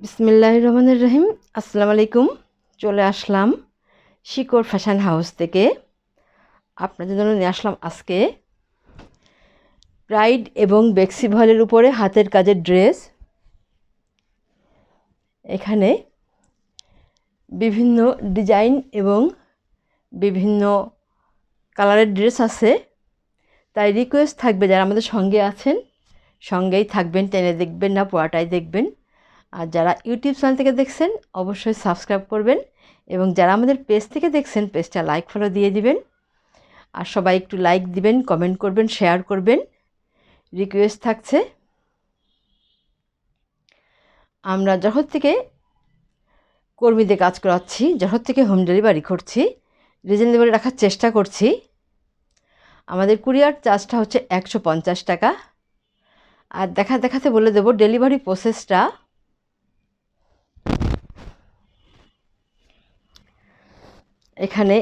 বিসমিল্লাহ রহমানুর রহিম। আসসালামু আলাইকুম। চলে আসলাম শিকড় ফ্যাশন হাউস থেকে। আপনাদের জন্য নিয়ে আসলাম আজকে প্রাইড এবং বেক্সি ভলের উপরে হাতের কাজের ড্রেস। এখানে বিভিন্ন ডিজাইন এবং বিভিন্ন কালারের ড্রেস আছে। তাই রিকোয়েস্ট থাকবে যারা আমাদের সঙ্গে আছেন, সঙ্গেই থাকবেন, টেনে দেখবেন না পোয়াটাই দেখবেন। আর যারা ইউটিউব চ্যানেল থেকে দেখছেন, অবশ্যই সাবস্ক্রাইব করবেন এবং যারা আমাদের পেজ থেকে দেখছেন, পেজটা লাইক ফলো দিয়ে দিবেন। আর সবাই একটু লাইক দিবেন কমেন্ট করবেন শেয়ার করবেন। রিকোয়েস্ট থাকছে, আমরা যখন থেকে কর্মীদের কাজ করাচ্ছি যখন থেকে হোম ডেলিভারি করছি রিজনেবল রাখার চেষ্টা করছি। আমাদের কুরিয়ার চার্জটা হচ্ছে একশো পঞ্চাশ টাকা। আর দেখা দেখাতে বলে দেবো ডেলিভারি প্রসেসটা এখানে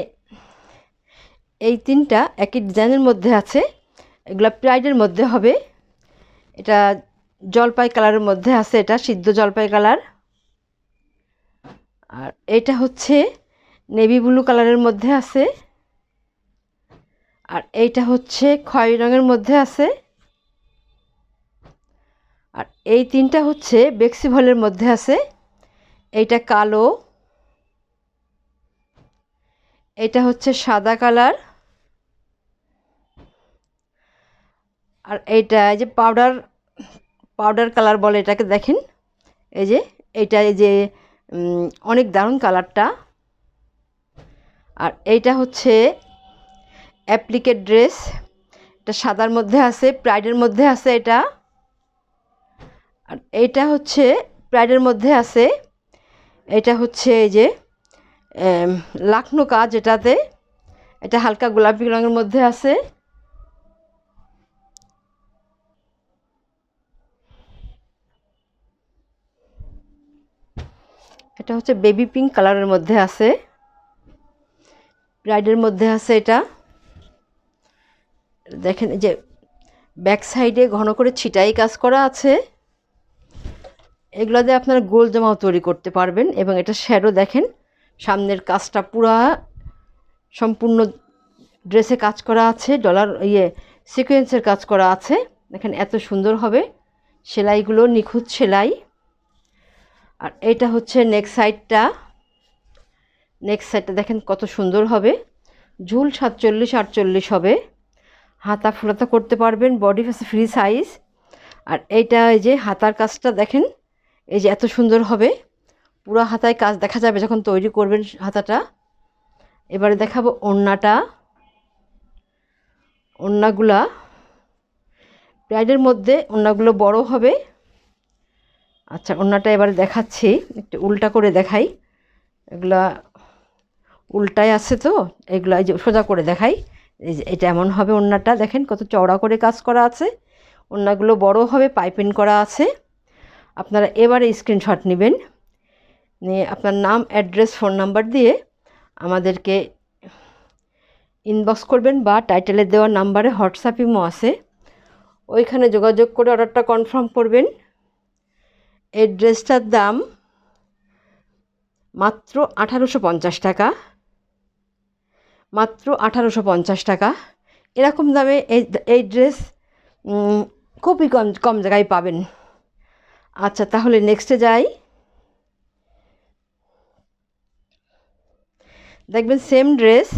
এই তিনটা একই ডিজাইনের মধ্যে আছে। এগুলো প্রাইডের মধ্যে হবে। এটা জলপাই কালারের মধ্যে আছে, এটা সিদ্ধ জলপাই কালার। আর এটা হচ্ছে নেভি ব্লু কালারের মধ্যে আছে। আর এইটা হচ্ছে খয় রঙের মধ্যে আছে। আর এই তিনটা হচ্ছে বেক্সি ভলের মধ্যে আছে। এইটা কালো। এটা হচ্ছে সাদা কালার। আর এইটা এই যে পাউডার পাউডার কালার বলে এটাকে দেখেন। এই যে, এইটা এই যে অনেক দারুণ কালারটা। আর এইটা হচ্ছে অ্যাপ্লিকেট ড্রেস। এটা সাদার মধ্যে আছে, প্রাইডের মধ্যে আছে এটা। আর এইটা হচ্ছে, প্রাইডের মধ্যে আছে। এটা হচ্ছে এই যে লাখনো কাজ এটাতে। এটা হালকা গোলাপি রঙের মধ্যে আছে। এটা হচ্ছে বেবি পিঙ্ক কালারের মধ্যে আছে। ব্রাইডের মধ্যে আছে এটা। দেখেন যে ব্যাক সাইডে ঘন করে ছিটাই কাজ করা আছে। এগুলো দিয়ে আপনারা গোল জামাও তৈরি করতে পারবেন এবং এটা শ্যাডো দেখেন। সামনের কাজটা পুরা সম্পূর্ণ ড্রেসে কাজ করা আছে ডলার ইয়ে সিকোয়েন্সের কাজ করা আছে। দেখেন এত সুন্দর হবে। সেলাইগুলো নিখুঁত সেলাই। আর এটা হচ্ছে নেক সাইডটা নেক সাইডটা দেখেন কত সুন্দর হবে। ঝুল সাতচল্লিশ, আটচল্লিশ হবে। হাতা ফুলাতা করতে পারবেন বডি ফেসে ফ্রি সাইজ আর এইটা এই যে হাতার কাজটা দেখেন, এই যে এত সুন্দর হবে। পুরো হাতায় কাজ দেখা যাবে যখন তৈরি করবেন হাতাটা। এবারে দেখাবো ওড়নাটা। ওড়নাগুলা ব্রাইডের মধ্যে ওড়নাগুলো বড় হবে। আচ্ছা ওড়নাটা এবারে দেখাচ্ছি, একটু উল্টা করে দেখাই। এগুলা উল্টায় আছে তো, এগুলো এই যে সোজা করে দেখাই। এই যে এটা এমন হবে ওড়নাটা, দেখেন কত চওড়া করে কাজ করা আছে। ওড়নাগুলো বড় হবে, পাইপিং করা আছে। আপনারা এবারে স্ক্রিনশট নেবেন। আপনার নাম অ্যাড্রেস ফোন নাম্বার দিয়ে আমাদেরকে ইনবক্স করবেন বা টাইটেলে দেওয়া নাম্বারে হোয়াটসঅ্যাপ ইমো আছে। ওইখানে যোগাযোগ করে অর্ডারটা কনফার্ম করবেন। এই ড্রেসটার দাম মাত্র আঠারোশো পঞ্চাশ টাকা। মাত্র আঠারোশো পঞ্চাশ টাকা। এরকম দামে এই এই ড্রেস খুবই কম কম জায়গায় পাবেন। আচ্ছা তাহলে নেক্সটে যাই। দেখবেন সেম ড্রেস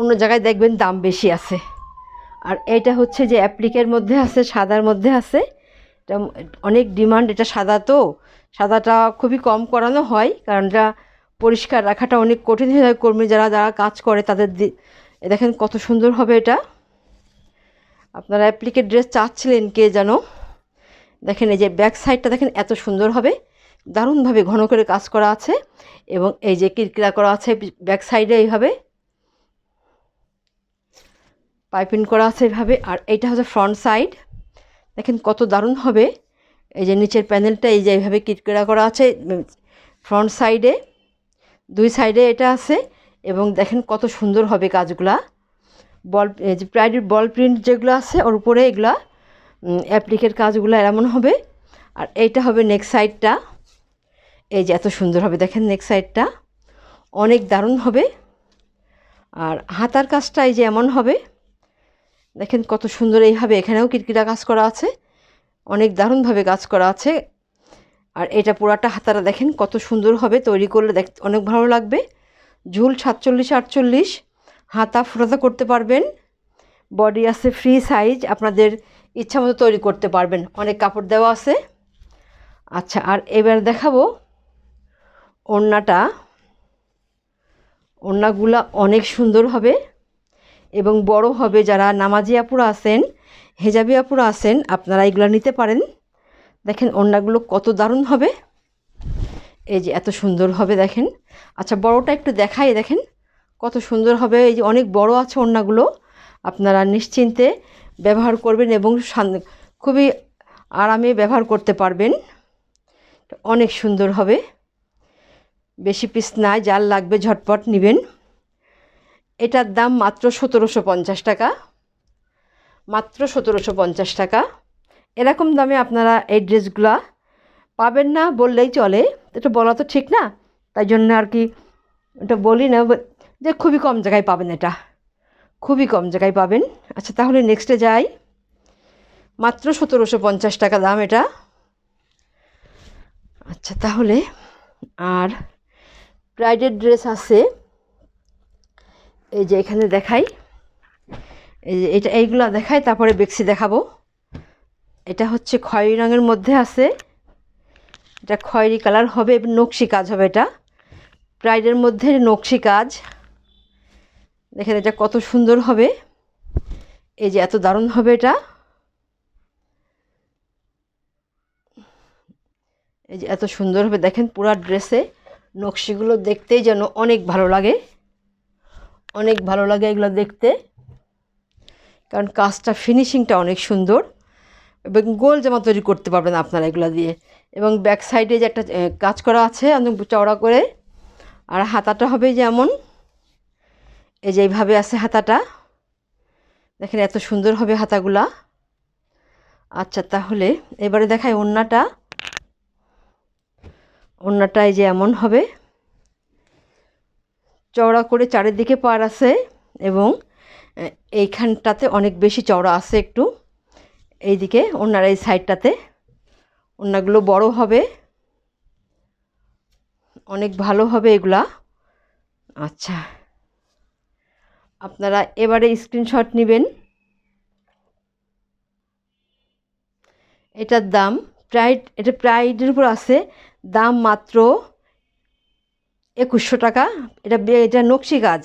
অন্য জায়গায় দেখবেন দাম বেশি আছে। আর এটা হচ্ছে যে অ্যাপ্লিকের মধ্যে আছে, সাদার মধ্যে আছে। এটা অনেক ডিমান্ড এটা সাদা তো। সাদাটা খুবই কম করানো হয়, কারণ এটা পরিষ্কার রাখাটা অনেক কঠিন হয়ে যায়। কর্মী যারা যারা কাজ করে, তাদের দেখেন কত সুন্দর হবে এটা। আপনারা অ্যাপ্লিকের ড্রেস চাচ্ছিলেন কে যেন? দেখেন এই যে ব্যাক সাইডটা দেখেন এত সুন্দর হবে। দারুণভাবে ঘন করে কাজ করা আছে এবং এই যে কিরকিরা করা আছে ব্যাক সাইডে এইভাবে, পাইপিং করা আছে এইভাবে, আর এইটা হচ্ছে ফ্রন্ট সাইড। দেখেন কত দারুণ হবে। এই যে নিচের প্যানেলটা, এই যে এইভাবে কিরকিরা করা আছে ফ্রন্ট সাইডে, দুই সাইডে এটা আছে এবং দেখেন কত সুন্দর হবে কাজগুলা। বল যে প্রাইডের বল প্রিন্ট যেগুলো আছে, ওর উপরে এগুলা অ্যাপ্লিকের কাজগুলো এমন হবে। আর এইটা হবে নেক্সট সাইডটা এই যে এত সুন্দর হবে, দেখেন নেক্সট সাইডটা অনেক দারুণ হবে। আর হাতার কাজটা এই যে এমন হবে। দেখেন কত সুন্দর এইভাবে এখানেও কিরকিরা কাজ করা আছে। অনেক দারুণভাবে কাজ করা আছে। আর এটা পুরাটা হাতারা দেখেন কত সুন্দর হবে, তৈরি করলে দেখ, অনেক ভালো লাগবে। ঝুল সাতচল্লিশ, আটচল্লিশ, হাতা ফুটাতা করতে পারবেন। বডি আছে ফ্রি সাইজ আপনাদের ইচ্ছা মতো তৈরি করতে পারবেন। অনেক কাপড় দেওয়া আছে। আচ্ছা আর এবার দেখাবো ওড়নাটা, ওড়নাগুলা অনেক সুন্দর হবে এবং বড় হবে। যারা নামাজি আপুরা আছেন, হেজাবি আপুরা আছেন, আপনারা এগুলো নিতে পারেন। দেখেন ওড়নাগুলো কত দারুণ হবে। এই যে এত সুন্দর হবে দেখেন। আচ্ছা বড়টা একটু দেখাই দেখেন। কত সুন্দর হবে। এই যে অনেক বড় আছে ওড়নাগুলো। আপনারা নিশ্চিন্তে ব্যবহার করবেন এবং খুবই আরামে ব্যবহার করতে পারবেন। অনেক সুন্দর হবে। বেশি পিস নাই, যার লাগবে ঝটপট নেবেন। এটার দাম মাত্র সতেরোশো পঞ্চাশ টাকা। মাত্র সতেরোশো পঞ্চাশ টাকা। এরকম দামে আপনারা এই ড্রেসগুলা পাবেন না বললেই চলে। এটা বলা তো ঠিক না, তাই জন্য আর কি এটা বলি না যে খুবই কম জায়গায় পাবেন এটা। খুবই কম জায়গায় পাবেন। আচ্ছা তাহলে নেক্সটে যাই। মাত্র সতেরোশো পঞ্চাশ টাকা দাম এটা। আচ্ছা তাহলে আর ব্রাইডের ড্রেস আছে। এই যে এখানে দেখাই। এই যে এটা এইগুলো দেখাই, তারপরে বেক্সি দেখাবো। এটা হচ্ছে খয়েরি রঙের মধ্যে আছে। এটা খয়েরি কালার হবে, নকশি কাজ হবে এটা। ব্রাইডের মধ্যে নকশি কাজ। দেখেন এটা কত সুন্দর হবে। এই যে এত দারুণ হবে এটা। এই যে এত সুন্দর হবে, দেখেন পুরা ড্রেসে। নকশিগুলো দেখতেই যেন অনেক ভালো লাগে। অনেক ভালো লাগে এগুলো দেখতে। কারণ কাজটা ফিনিশিংটা অনেক সুন্দর। এবং গোল জামা তৈরি করতে পারবেন আপনারা এগুলো দিয়ে। এবং ব্যাক সাইডে যে একটা কাজ করা আছে অনেক চওড়া করে। আর হাতাটা হবে যেমন, এই যে এইভাবে আছে হাতাটা। দেখেন এত সুন্দর হবে হাতাগুলা। আচ্ছা তাহলে এবারে দেখায় ওড়নাটা ওড়নাটা এই যে এমন হবে। চওড়া করে চারিদিকে পার আছে এবং এইখানটাতে অনেক বেশি চওড়া আছে একটু। এইদিকে ওনার এই সাইডটাতে ওনাগুলো বড় হবে। অনেক ভালো হবে এগুলা। আচ্ছা। আপনারা এবারে স্ক্রিনশট নেবেন। এটার দাম প্রাইড, এটা প্রাইডের উপর আছে। দাম মাত্র একুশশো টাকা। এটা এটা নকশি কাজ।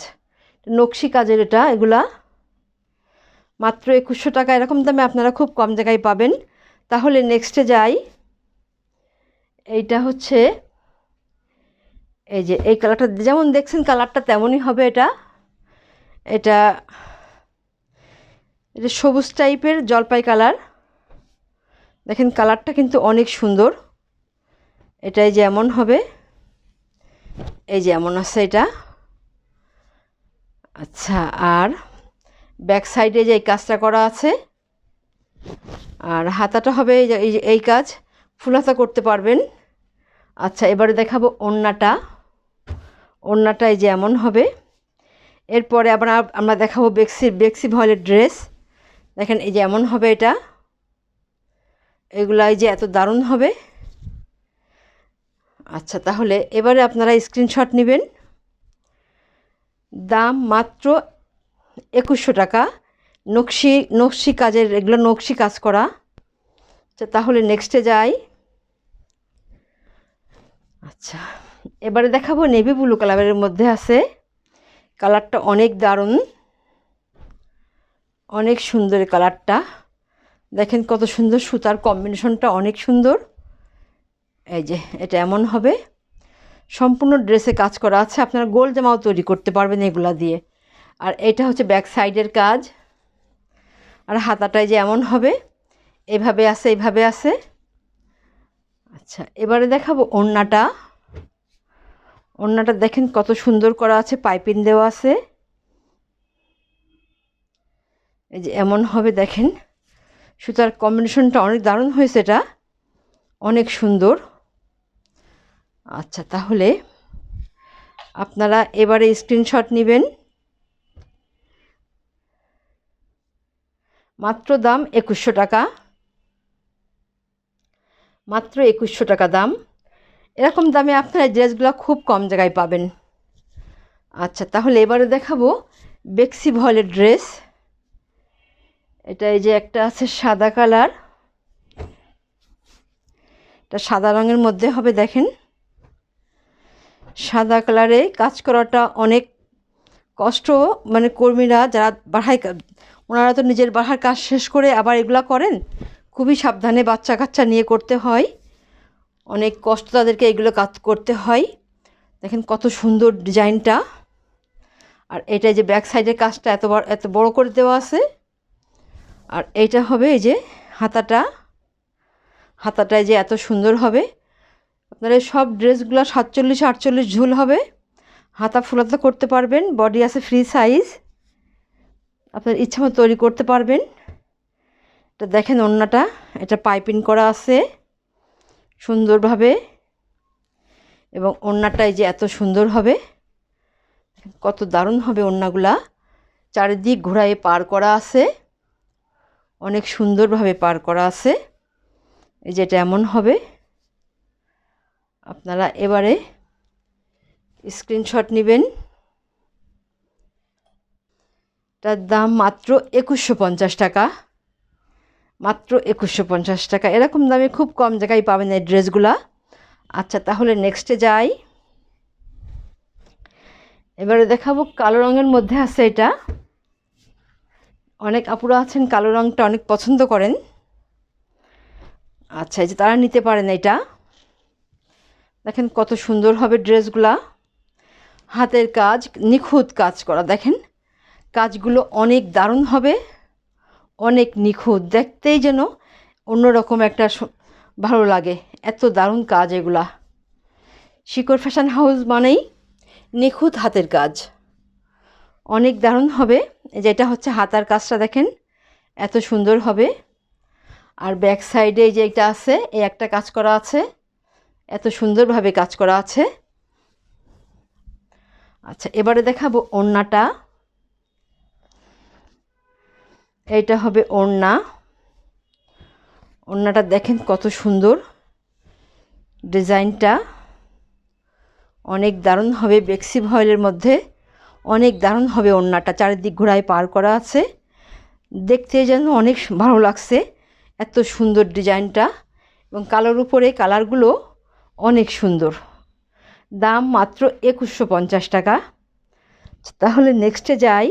নকশি কাজের এটা, এগুলা মাত্র একুশশো টাকা। এরকম দামে আপনারা খুব কম জায়গায় পাবেন। তাহলে নেক্সটে যাই। এইটা হচ্ছে এই যে, এই কালারটা যেমন দেখছেন কালারটা তেমনই হবে এটা। এটা এটা সবুজ টাইপের জলপাই কালার দেখেন কালারটা কিন্তু অনেক সুন্দর। এটাই যেমন হবে, এই যে এমন আছে এটা। আচ্ছা আর ব্যাক সাইডে যে এই কাজটা করা আছে, আর হাতাটা হবে এই কাজ, ফুল হাতা করতে পারবেন। আচ্ছা এবারে দেখাবো ওড়নাটা। এই যে এমন হবে। এরপরে আবার আমরা দেখাবো বেক্সি বেক্সি ভয়েলের ড্রেস। দেখেন, এই যে এমন হবে এটা। এগুলো এই যে এত দারুণ হবে। আচ্ছা তাহলে এবারে আপনারা স্ক্রিনশট নেবেন। দাম মাত্র একুশশো টাকা। নকশি নকশি কাজের, এগুলো নকশি কাজ করা। আচ্ছা তাহলে নেক্সটে যাই। আচ্ছা এবারে দেখাবো নেভি ব্লু কালারের মধ্যে আছে। কালারটা অনেক দারুণ। অনেক সুন্দর কালারটা দেখেন কত সুন্দর সুতার কম্বিনেশনটা অনেক সুন্দর। এই যে, এটা এমন হবে। সম্পূর্ণ ড্রেসে কাজ করা আছে। আপনারা গোল জামাও তৈরি করতে পারবেন এগুলা দিয়ে। আর এটা হচ্ছে ব্যাক সাইডের কাজ। আর হাতাটায় যে এমন হবে, এভাবে আছে এইভাবে আছে। আচ্ছা এবারে দেখাবো ওড়নাটা। ওড়নাটা দেখেন কত সুন্দর করা আছে, পাইপিং দেওয়া আছে। এই যে এমন হবে, দেখেন। সুতার কম্বিনেশনটা অনেক দারুণ হয়েছে এটা। অনেক সুন্দর। আচ্ছা তাহলে আপনারা এবারে স্ক্রিনশট নেবেন। মাত্র দাম একুশশো টাকা। মাত্র একুশশো টাকা দাম। এরকম দামে আপনারা ড্রেসগুলো খুব কম জায়গায় পাবেন। আচ্ছা তাহলে এবারে দেখাবো বেক্সি ভলের ড্রেস। এটা এই যে একটা আছে সাদা কালার। এটা সাদা রঙের মধ্যে হবে, দেখেন। সাদা কালারে কাজ করাটা অনেক কষ্ট। মানে কর্মীরা যারা বাড়ায় ওনারা তো নিজের বাড়ার কাজ শেষ করে আবার এগুলা করেন। খুবই সাবধানে বাচ্চা কাচ্চা নিয়ে করতে হয়। অনেক কষ্ট তাদেরকে এগুলো কাজ করতে হয়। দেখেন কত সুন্দর ডিজাইনটা। আর এটা যে ব্যাক সাইডের কাজটা এত বড় এত বড় করে দেওয়া আছে। আর এইটা হবে এই যে হাতাটা। হাতাটায় যে এত সুন্দর হবে। আপনারা সব ড্রেসগুলো সাতচল্লিশ আটচল্লিশ ঝুল হবে। হাতা ফুলাতে করতে পারবেন বডি আছে ফ্রি সাইজ আপনার ইচ্ছা মতো তৈরি করতে পারবেন। এটা দেখেন ওড়নাটা, এটা পাইপিং করা আছে সুন্দরভাবে। এবং ওড়নাটাই যে এত সুন্দর হবে, কত দারুণ হবে ওড়নাগুলা। চারিদিক ঘোরায় পার করা আছে, অনেক সুন্দরভাবে পার করা আছে। এই যে এটা এমন হবে। আপনারা এবারে স্ক্রিনশট নেবেন। তার দাম মাত্র একুশশো পঞ্চাশ টাকা। মাত্র একুশশো পঞ্চাশ টাকা। এরকম দামে খুব কম জায়গায় পাবেন এই ড্রেসগুলা। আচ্ছা তাহলে নেক্সটে যাই। এবারে দেখাবো কালো রঙের মধ্যে আছে এটা। অনেক আপুরা আছেন, কালো রঙটা অনেক পছন্দ করেন। আচ্ছা এই যে তারা নিতে পারেন এটা। দেখেন কত সুন্দর হবে ড্রেসগুলা। হাতের কাজ, নিখুঁত কাজ করা, দেখেন। কাজগুলো অনেক দারুণ হবে, অনেক নিখুঁত, দেখতেই যেন অন্যরকম একটা ভালো লাগে। এত দারুণ কাজ এগুলা। শিকড় ফ্যাশন হাউস মানেই নিখুঁত হাতের কাজ। অনেক দারুণ হবে যেটা হচ্ছে হাতার কাজটা, দেখেন। এত সুন্দর হবে। আর ব্যাক সাইডে যে এটা আছে, এই একটা কাজ করা আছে। এত সুন্দরভাবে কাজ করা আছে। আচ্ছা এবারে দেখাবো ওড়নাটা। এইটা হবে ওড়না। ওড়নাটা দেখেন কত সুন্দর। ডিজাইনটা অনেক দারুণ হবে, বেক্সি ভয়েলের মধ্যে অনেক দারুণ হবে ওড়নাটা। চারিদিক ঘোড়ায় পার করা আছে। দেখতে যেন অনেক ভালো লাগছে, এত সুন্দর ডিজাইনটা। এবং কালোর উপরে কালারগুলো অনেক সুন্দর। দাম মাত্র একুশশো পঞ্চাশ টাকা। তাহলে নেক্সটে যাই।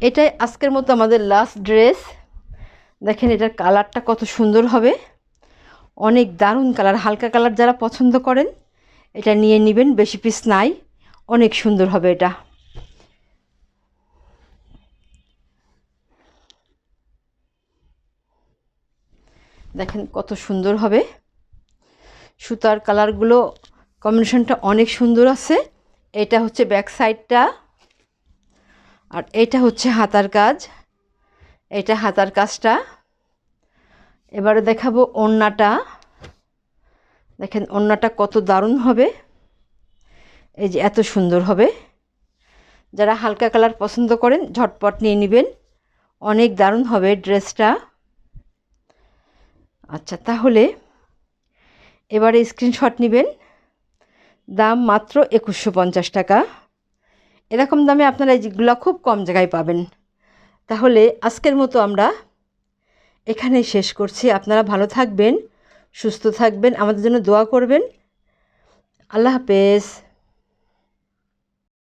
এটাই আজকের মতো আমাদের লাস্ট ড্রেস দেখেন এটার কালারটা কত সুন্দর হবে। অনেক দারুণ কালার হালকা কালার যারা পছন্দ করেন, এটা নিয়ে নেবেন, বেশি পিস নাই। অনেক সুন্দর হবে এটা। দেখেন কত সুন্দর হবে। সুতার কালারগুলো কম্বিনেশনটা অনেক সুন্দর আছে। এটা হচ্ছে ব্যাক সাইডটা আর এটা হচ্ছে হাতার কাজ। এটা হাতার কাজটা। এবারে দেখাবো ওড়নাটা। দেখেন ওড়নাটা কত দারুণ হবে। এই যে এত সুন্দর হবে। যারা হালকা কালার পছন্দ করেন, ঝটপট নিয়ে নেবেন। অনেক দারুণ হবে ড্রেসটা। আচ্ছা তাহলে এবারে স্ক্রিনশট নেবেন। দাম মাত্র একুশশো পঞ্চাশ টাকা। এরকম দামে আপনারা যেগুলো খুব কম জায়গায় পাবেন। তাহলে আজকের মতো আমরা এখানে শেষ করছি। আপনারা ভালো থাকবেন, সুস্থ থাকবেন, আমাদের জন্য দোয়া করবেন। আল্লাহ হাফেজ।